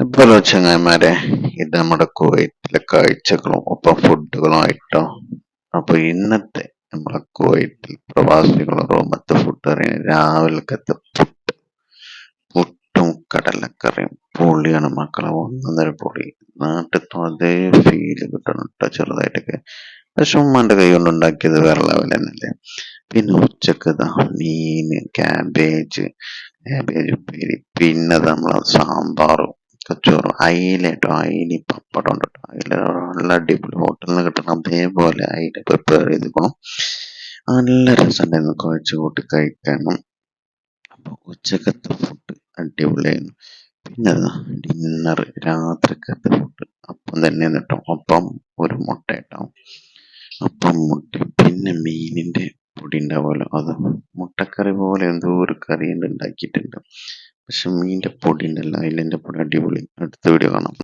Hello ചങ്ങായിമാരെ ഇത് നമ്മുടെ കുവൈറ്റിലെ കാഴ്ചകളും ഒപ്പം ഫുഡുകളും ആയിട്ടോ? അപ്പൊ ഇന്നത്തെ നമ്മുടെ കുവൈറ്റിൽ പ്രവാസികളുടെ റൂമത്തെ ഫുഡ് അറിയാൻ രാവിലത്തെ പുട്ട്. പുട്ടും കടലക്കറിയും പൊളിയാണ് മക്കളെ ഒന്നൊന്നര പൊളി. നാട്ടിൽ അതേ ഫീൽ കിട്ടണം കേട്ടോ ചെറുതായിട്ടൊക്കെ. പക്ഷെ ഉമ്മാന്റെ കൈ കൊണ്ട് ഉണ്ടാക്കിയത് വേറെ ലെവൽ തന്നെയല്ലേ? പിന്നെ ഉച്ചയ്ക്ക് മീന് ക്യാബേജ് ക്യാബേജ് ഉപ്പേരി. പിന്നെ നമ്മളെ സാമ്പാറും കച്ചോറും അയില കേട്ടോ അയില പപ്പടം ഉണ്ട് കേട്ടോ അയില നല്ല അടിപൊളി ഹോട്ടലിൽ നിന്ന് കിട്ടണം അതേപോലെ അയില പ്രിപ്പയർ ചെയ്തിരിക്കണം നല്ല രസമുണ്ടായിരുന്നു കുഴച്ച് കൂട്ടി കഴിക്കാനും. അപ്പൊ ഉച്ചക്കത്തെ ഫുഡ് അടിപൊളിയായിരുന്നു. പിന്നെ ഡിന്നർ രാത്രിക്കത്തെ ഫുഡ് അപ്പം തന്നെ കേട്ടോ അപ്പം ഒരു മുട്ട കേട്ടോ അപ്പം മുട്ട പിന്നെ മീനിന്റെ പൊടി ഉണ്ടാവുമല്ലോ അത് മുട്ടക്കറി പോലെ എന്തോ ഒരു കറി ഉണ്ടാക്കിയിട്ടുണ്ട് പക്ഷെ മീനിന്റെ പൊടി ഉണ്ടല്ലോ അതിലെന്റെ പൊടി അടിപൊളി. അടുത്ത വീഡിയോ കാണാം.